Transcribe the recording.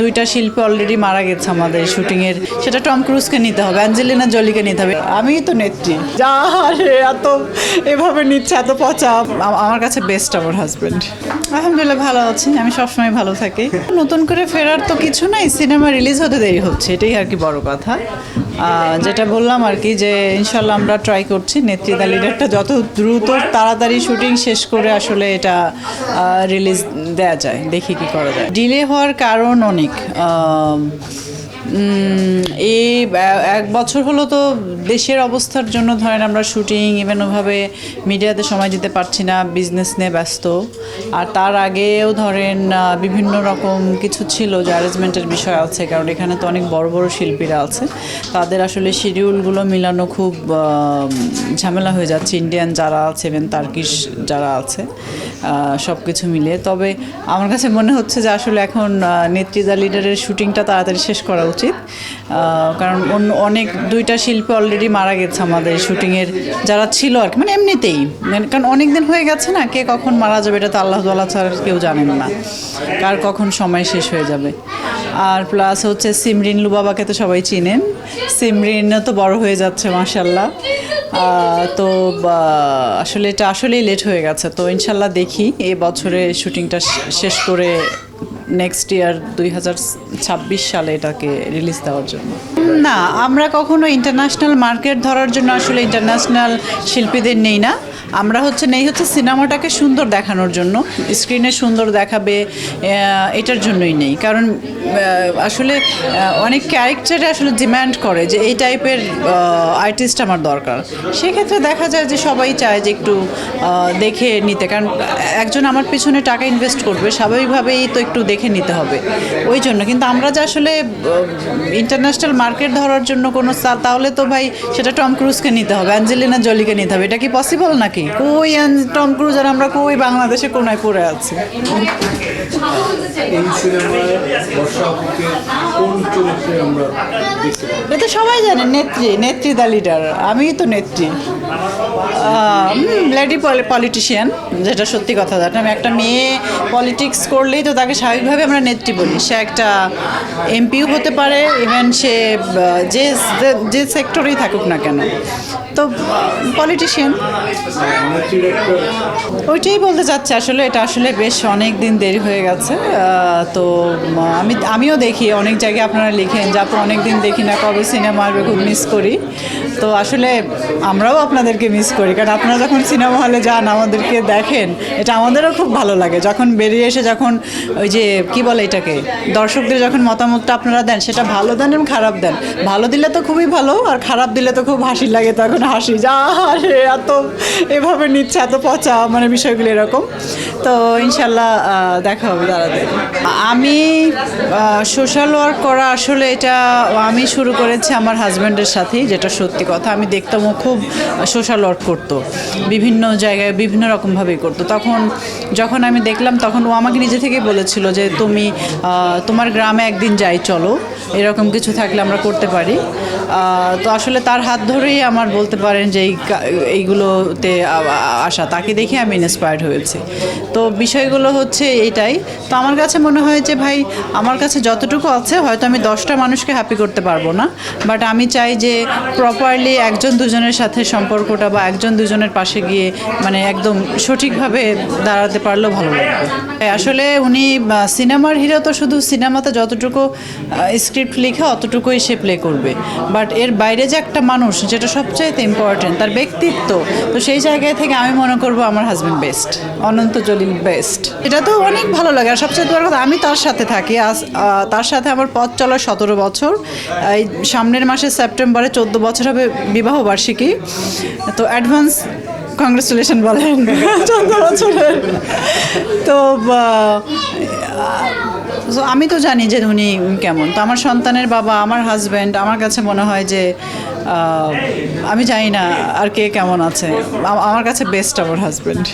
দুইটা শিল্পী অলরেডি মারা গেছে আমাদের শুটিংয়ের সেটা টম ক্রুজকে নিতে হবে অ্যাঞ্জেলিনা জলিকে নিতে হবে। আমি তো নেত্রী। যা রে এত, এভাবে নিচ্ছে, এত পচা। আমার কাছে বেস্ট আমার হাজব্যান্ড আলহামদুলিল্লাহ, ভালো আছি। আমি সবসময় ভালো থাকি। নতুন করে ফেরার তো কিছু নাই, সিনেমা রিলিজ হতে দেরি হচ্ছে, এটাই আর কি বড় কথা। যেটা বললাম আর কি যে ইনশাল্লাহ আমরা ট্রাই করছি। নেত্রীদা লিডারটা যত দ্রুত তাড়াতাড়ি শুটিং শেষ করে আসলে এটা রিলিজ দেওয়া যায়, দেখি কি করা যায়। ডিলে হওয়ার কারণ অনেক। এই এক বছর হলো তো দেশের অবস্থার জন্য ধরেন আমরা শুটিং ইভেন ওভাবে মিডিয়াতে সময় দিতে পারছি না বিজনেস নিয়ে ব্যস্ত। আর তার আগেও ধরেন বিভিন্ন রকম কিছু ছিল যে অ্যারেঞ্জমেন্টের বিষয় আছে কারণ এখানে তো অনেক বড় বড় শিল্পীরা আছে। তাদের আসলে শিডিউলগুলো মিলানো খুব ঝামেলা হয়ে যাচ্ছে। ইন্ডিয়ান যারা আছে ইভেন তার্কিশ যারা আছে সব কিছু মিলিয়ে। তবে আমার কাছে মনে হচ্ছে যে আসলে এখন আহ, নেত্রীদা লিডারের শুটিংটা তাড়াতাড়ি শেষ করা উচিত। কারণ অন্য অনেক, দুইটা শিল্পী অলরেডি মারা গেছে আমাদের শুটিংয়ের, যারা ছিল আর কি মানে এমনিতেই। মানে কারণ অনেক দিন হয়ে গেছে না, কে কখন মারা যাবে এটা তো আল্লাহ তাল্লাহ ছাড়া কেউ জানেন না। কার কখন সময় শেষ হয়ে যাবে। আর প্লাস হচ্ছে সিমরিন লুবাবাকে তো সবাই চিনেন। সিমরিনও তো বড় হয়ে যাচ্ছে মাসাল্লাহ তো আসলে এটা আসলেই লেট হয়ে গেছে। তো ইনশাল্লাহ দেখি, এই বছরে শুটিংটা শেষ করে নেক্সট ইয়ার দুই হাজার ছাব্বিশ সালে এটাকে রিলিজ দেওয়ার জন্য। না, আমরা কখনো ইন্টারন্যাশনাল মার্কেট ধরার জন্য আসলে ইন্টারন্যাশনাল শিল্পীদের নেই না। আমরা হচ্ছে নেই হচ্ছে সিনেমাটাকে সুন্দর দেখানোর জন্য। স্ক্রিনে সুন্দর দেখাবে এটার জন্যই নেই। কারণ আসলে অনেক ক্যারেক্টারে আসলে ডিম্যান্ড করে যে এই টাইপের আর্টিস্ট আমার দরকার। সেক্ষেত্রে দেখা যায় যে সবাই চায় যে একটু দেখে নিতে। কারণ, একজন আমার পিছনে টাকা ইনভেস্ট করবে, স্বাভাবিকভাবেই তো একটু দেখে নিতে হবে। ওই জন্য কিন্তু আমরা যে আসলে ইন্টারন্যাশনাল মার্কেট ধরার জন্য কোনো তাহলে তো ভাই সেটা টম ক্রুজকে নিতে হবে অ্যাঞ্জেলিনা জলিকে নিতে হবে। এটা কি পসিবল নাকি? কই টম ক্রুজ আর আমরা কই বাংলাদেশে কোনায় পড়ে আছি? এটা সবাই জানে নেত্রী নেত্রী দ্য লিডার। আমি তো নেত্রী। লেডি পলিটিশিয়ান যেটা সত্যি কথা জানি আমি একটা মেয়ে পলিটিক্স করলেই তো তাকে স্বাভাবিকভাবে আমরা নেত্রী বলি। সে একটা এমপিও হতে পারে ইভেন সে যে যে সেক্টরেই থাকুক না কেন। তো পলিটিশিয়ান ওইটাই বলতে চাচ্ছি আসলে, এটা আসলে বেশ অনেক দিন দেরি হয়ে গেছে। তো, আমি, আমিও দেখি, অনেক জায়গায় আপনারা লিখেন যে আপনি অনেক দিন দেখি না, কবে সিনেমা আসবে, খুব মিস করি। তো আসলে আমরাও আপনাদেরকে মিস করি, কারণ আপনারা যখন সিনেমা হলে যান, আমাদেরকে দেখেন, এটা আমাদেরও খুব ভালো লাগে। যখন বেরিয়ে এসে যখন ওই যে, কি বলে এটাকে, দর্শকদের যখন মতামতটা আপনারা দেন, সেটা ভালো দেন এবং খারাপ দেন। ভালো দিলে তো খুবই ভালো, আর খারাপ দিলে তো খুব হাসি লাগে তখন। হাসি, যা রে এত, এভাবে নিচ্ছে, এত পচা মানে বিষয়গুলো এরকম। তো ইনশাল্লাহ দেখা হবে তাড়াতাড়ি আমি সোশ্যাল ওয়ার্ক করা আসলে এটা আমি শুরু করেছি আমার হাজব্যান্ডের সাথেই, যেটা সত্যি কথা। আমি দেখতাম ও খুব সোশ্যাল ওয়ার্ক করতো। বিভিন্ন জায়গায় বিভিন্ন রকমভাবেই করতো। তখন যখন আমি দেখলাম, তখন ও আমাকে নিজে থেকেই বলেছিল যে, তুমি তোমার গ্রামে একদিন যাই, চলো। এরকম কিছু থাকলে আমরা করতে পারি। তো আসলে তার হাত ধরেই আমার বলতে পারেন যে এই এইগুলোতে আসা। তাকে দেখে আমি ইন্সপায়ার্ড হয়েছি। তো বিষয়গুলো হচ্ছে এইটাই। তো আমার কাছে মনে হয় যে ভাই, আমার কাছে যতটুকু আছে, হয়তো আমি দশটা মানুষকে হ্যাপি করতে পারব না। বাট আমি চাই যে প্রপারলি একজন দুজনের সাথে সম্পর্কটা বা একজন দুজনের পাশে গিয়ে মানে একদম সঠিকভাবে দাঁড়াতে পারলেও ভালো লাগবে। আসলে উনি সিনেমার হিরো তো শুধু সিনেমাতে যতটুকু স্ক্রিপ্ট লিখে অতটুকুই সে প্লে করবে। বাট এর বাইরে যে একটা মানুষ, যেটা সবচাইতে ইম্পর্টেন্ট তার ব্যক্তিত্ব, তো সেই জায়গায় থেকে আমি মনে করব আমার husband best Ananta Jalil best এটা তো অনেক ভালো লাগে। আর সবচেয়ে বড় কথা, আমি তার সাথে থাকি। আজ তার সাথে আমার পথ চলা সতেরো বছর। এই সামনের মাসে সেপ্টেম্বরে চোদ্দ বছর হবে বিবাহ বার্ষিকী। তো অ্যাডভান্স কংগ্রেচুলেশন বলেন। চোদ্দ বছরের। তো তো আমি তো জানি যে উনি কেমন। তো আমার সন্তানের বাবা, আমার হাজব্যান্ড আমার কাছে মনে হয় যে আমি জানি না আর কে কেমন আছে। আমার কাছে বেস্ট আমার হাজব্যান্ড